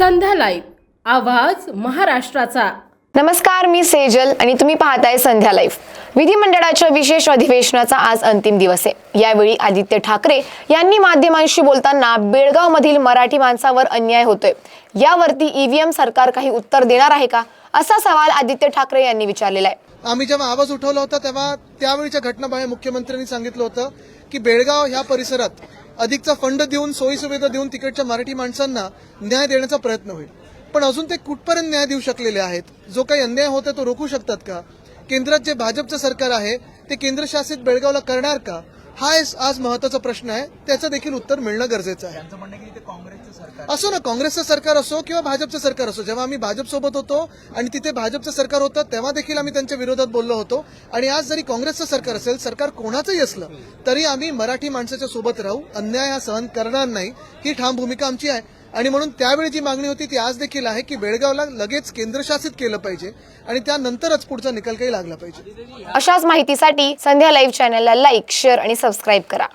संध्या live आवाज महाराष्ट्राचा. नमस्कार मी सेजल आणि तुम्ही पाहताय संध्या लाईव्ह. विधिमंडळाच्या विशेष अधिवेशनाचा आज अंतिम दिवस आहे. यावेळी आदित्य ठाकरे यांनी माध्यमांशी बोलताना बेळगाव मधील मराठी माणसावर अन्याय होतोय. यावरती ईव्हीएम सरकार काही उत्तर देणार आहे का? असा सवाल आदित्य ठाकरे यांनी विचारलेला आहे. आम्ही जेव्हा आवाज उठवला होता तेव्हा त्यावेळीच्या घटनाबाह्य मुख्यमंत्र्यांनी सांगितलं होतं की बेळगाव ह्या परिसरात अधिकचा फंड देऊन सोयीसुविधा देऊन तिकडच्या मराठी माणसांना न्याय देण्याचा प्रयत्न होईल. पण अजून ते कुठपर्यंत न्याय देऊ शकलेले आहेत? जो काही अन्याय होता तो रोखू शकतात का? केंद्रात जे भाजपचं सरकार आहे ते केंद्रशासित बेळगावला करणार का? हा आज महत्त्वाचा प्रश्न आहे. त्याचं देखील उत्तर मिळणं गरजेचं आहे. असो ना काँग्रेसचं सरकार असो किंवा भाजपचं सरकार असो जेव्हा आम्ही भाजप सोबत होतो आणि तिथे भाजपचं सरकार होतं तेव्हा देखील आम्ही त्यांच्या विरोधात बोललो होतो. आणि आज जरी काँग्रेसचं सरकार असेल सरकार कोणाचंही असलं तरी आम्ही मराठी माणसाच्या सोबत राहू. अन्याय हा सहन करणार नाही. ही ठाम भूमिका आमची आहे. आणि म्हणून त्यावेळी जी मागणी होती ती आज देखील आहे की बेळगावला लगेच केंद्रशासित केलं पाहिजे आणि त्यानंतरच पुढचा निकाल काही लागला पाहिजे. अशाच माहितीसाठी संध्या लाईव्ह चॅनलला लाईक शेअर आणि सबस्क्राईब करा.